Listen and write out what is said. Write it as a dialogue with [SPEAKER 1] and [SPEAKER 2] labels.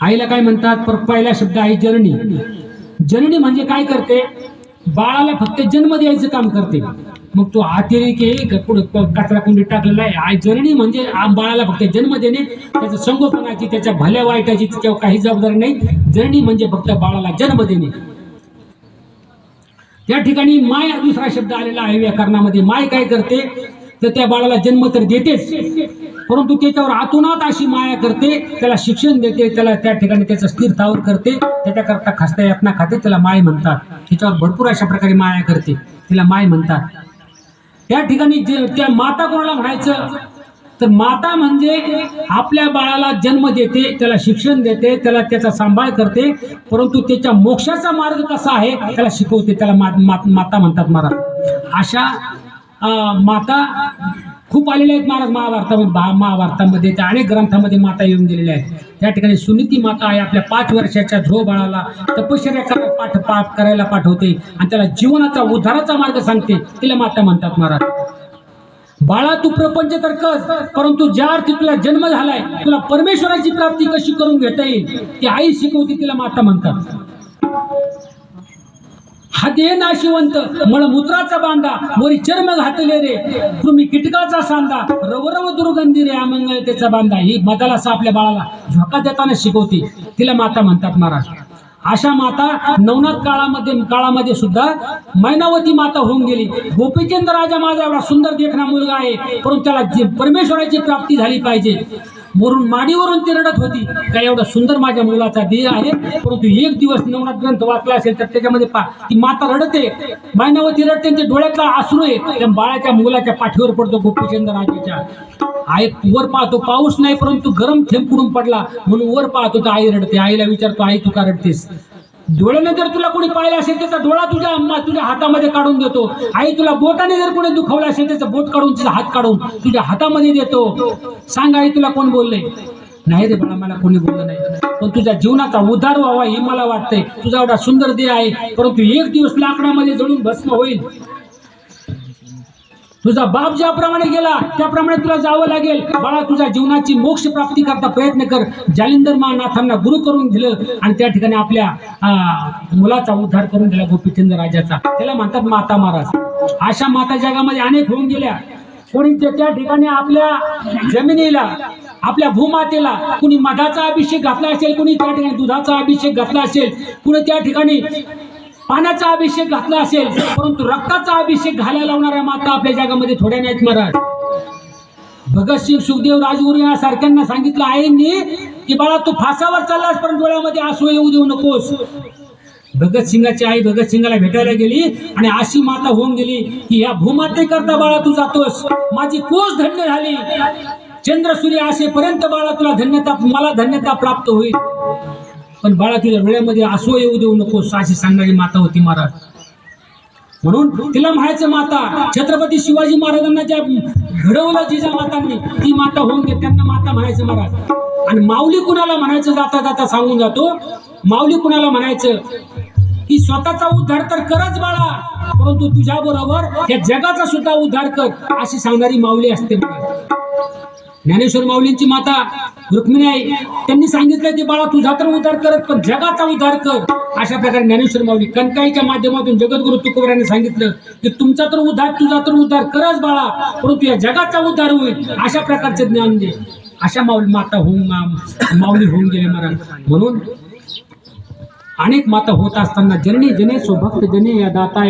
[SPEAKER 1] आईला काय म्हणतात पर पहिला शब्द आहे जननी. जननी म्हणजे काय करते? बाळाला फक्त जन्म द्यायचं काम करते. मग तो अतिरेक कचरा कुंडीत टाकलेला आहे. आई जननी म्हणजे बाळाला फक्त जन्म देणे त्याचं संगोपनाची त्याच्या भल्या वाईटाची त्याच्यावर काही जबाबदारी नाही. जननी म्हणजे फक्त बाळाला जन्म देणे. त्या ठिकाणी माय दुसरा शब्द आलेला आहे. व्याकरणामध्ये माय काय करते? तर त्या बाळाला जन्म तर देतेच. परंतु त्याच्यावर आतुनात अशी माया करते त्याला शिक्षण देते त्याला त्या ठिकाणी त्याचं स्थिरतावर करते त्याच्याकरता खस्ता यातना खाते त्याला माय म्हणतात. त्याच्यावर भरपूर अशा प्रकारे माया करते तिला माय म्हणतात. त्या ठिकाणी जे त्या माता कोणाला म्हणायचं? तर माता म्हणजे आपल्या बाळाला जन्म देते त्याला शिक्षण देते त्याला त्याचा सांभाळ करते परंतु त्याच्या मोक्षाचा मार्ग कसा आहे त्याला शिकवते त्याला मा, मा- माता म्हणतात महाराज. अशा माता खूप आलेल्या आहेत महाराज महाभारतामध्ये महाभारतामध्ये त्या अनेक ग्रंथामध्ये माता येऊन गेलेल्या आहेत. त्या ठिकाणी सुनीती माता आहे आपल्या पाच वर्षाच्या ध्रुव बाळाला तपश्चर्या करायला पाठ पाठ करायला पाठवते आणि त्याला जीवनाचा उद्धाराचा मार्ग सांगते. तिला माता म्हणतात महाराज. बाळा तू प्रपंच तर कस परंतु ज्या अर्थी तुला जन्म झालाय तुला परमेश्वराची प्राप्ती कशी करून घेता येईल ती आई शिकवते तिला माता म्हणतात. हा देह नाशिवंत मळमूत्राचा बांधा वरी चर्म घातले रे. तुम्ही कीटकाचा सांदा रवरव दुर्गंधी रे अमंगळतेचा बांधा. ही मताला असा आपल्या बाळाला झोका देताना शिकवते. तिला माता म्हणतात महाराज. अशा माता नवनाथ काळामध्ये काळामध्ये सुद्धा मैनावती माता होऊन गेली. गोपीचंद राजा माझा एवढा सुंदर देखणा मुलगा आहे. परंतु त्याला परमेश्वराची प्राप्ती झाली पाहिजे. मरून माडीवरून ती रडत होती. काय एवढा सुंदर माझ्या मुलाचा देह आहे? परंतु एक दिवस नवनाथ ग्रंथ वाचला असेल तर त्याच्यामध्ये पा ती माता रडते. मैनावती रडते त्यांच्या ते डोळ्यातला आसरू आहे. त्या बाळाच्या मुलाच्या पाठीवर पडतो गोपीचंद राजाच्या. आई वर पाहतो पाऊस नाही परंतु गरम थेंब कुडून पडला. म्हणून वर पाहतो तर आई रडते. आईला विचारतो आई तू का रडतेस? डोळ्याने जर तुला कोणी पाहिलं असेल त्याचा डोळा तुझ्या अम्मा तुझ्या हातामध्ये काढून देतो. आई तुला बोटाने जर कोणी दुखवलं असेल त्याचं बोट काढून तुझा हात काढून तुझ्या हातामध्ये देतो. सांग आई तुला कोण बोलले? नाही रे बाळा मला कोणी बोललं नाही. पण तुझ्या जीवनाचा उद्धार व्हावा हे मला वाटतंय. तुझा एवढा सुंदर देह आहे. परंतु एक दिवस लाकडामध्ये जळून भस्म होईल. तुझा बाप ज्याप्रमाणे गेला त्याप्रमाणे तुला जावं लागेल. बाळा तुझ्या जीवनाची मोक्ष प्राप्ती करता प्रयत्न कर. जालिंदर महानाथांना गुरु करून दिलं आणि त्या ठिकाणी आपल्या मुलाचा उद्धार करून दिला गोपीचंद राजाचा. त्याला म्हणतात माता महाराज. अशा माता जगामध्ये अनेक होऊन गेल्या. कोणी त्या त्या ठिकाणी आपल्या जमिनीला आपल्या भूमातेला कुणी मधाचा अभिषेक घातला असेल कुणी त्या ठिकाणी दुधाचा अभिषेक घातला असेल कुणी त्या ठिकाणी पाण्याचा अभिषेक घातला असेल परंतु रक्ताचा अभिषेक घालायला लावणाऱ्या माता आपल्या जगामध्ये थोड्या नाहीत महाराज. भगतसिंग सुखदेव राजगुरू या सारख्यांना सांगितलं आईंनी की बाळा तू फासावर चाललास पण डोळ्यामध्ये आसू येऊ देऊ नकोस. भगतसिंगाची आई भगतसिंगाला भेटायला गेली आणि अशी माता होऊन गेली की या भूमाते करता बाळा तू जातोस. माझी कोस धन्य झाली. चंद्र सूर्य असेपर्यंत बाळा तुला धन्यता मला धन्यता प्राप्त होईल. पण बाळा तिला वेळेमध्ये असो येऊ देऊ नकोस अशी सांगणारी माता होती महाराज. म्हणून तिला म्हणायचं माता छत्रपती शिवाजी महाराजांना ज्या घडवलं जिजा मातांनी ती माता होऊन घेत त्यांना माता म्हणायचं महाराज. आणि माऊली कुणाला म्हणायचं जाता जाता सांगून जातो. माऊली कुणाला म्हणायचं की स्वतःचा उद्धार तर करच बाळा परंतु तुझ्या बरोबर या जगाचा सुद्धा उद्धार कर अशी सांगणारी माऊली असते ज्ञानेश्वर माऊलींची माता रुक्मिणी आई त्यांनी सांगितलं की बाळा तुझा तर उद्धार करत पण जगाचा उद्धार कर. अशा प्रकारे ज्ञानेश्वर माऊली कणकाईच्या माध्यमातून जगद्गुरु तुकोबऱ्याने सांगितलं की तुमचा तर उद्धार तुझा तर उद्धार करच बाळा परंतु या जगाचा उद्धार होईल अशा प्रकारचे ज्ञान दे. अशा माऊली माता होऊन माऊली होऊन गेले महाराज. म्हणून अनेक माता होत असताना जननी जने स्वभक्त जने या दाता या